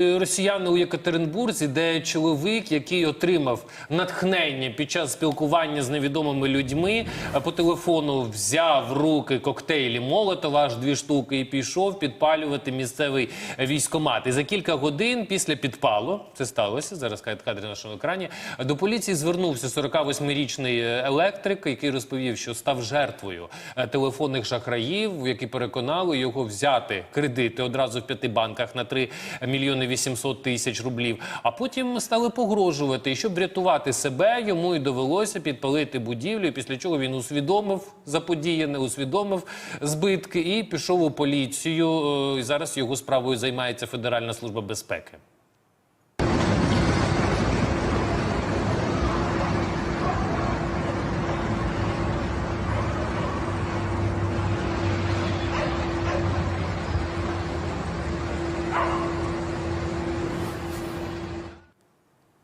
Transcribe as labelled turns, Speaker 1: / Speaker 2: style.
Speaker 1: Росіяни у Єкатеринбурзі, де чоловік, який отримав натхнення під час спілкування з невідомими людьми, е, по телефону взяв руки коктейлі Молотова, аж дві штуки, і пішов підпалювати місцевий військомат. І за кілька годин після підпалу це сталося. Зараз кадр на нашому екрані. До поліції звернувся 48-річний електрик, який розповів, що став жертвою е, телефонних шахраїв, які переконали його взяти кредити одразу в п'яти банках на 3 мільйони 800 тисяч рублів. А потім стали погрожувати. І щоб врятувати себе, йому і довелося підпалити будівлю. Після чого він усвідомив заподіяне, усвідомив збитки і пішов у поліцію. Е, і Зараз його справою займається Федеральна служба безпеки. Ow!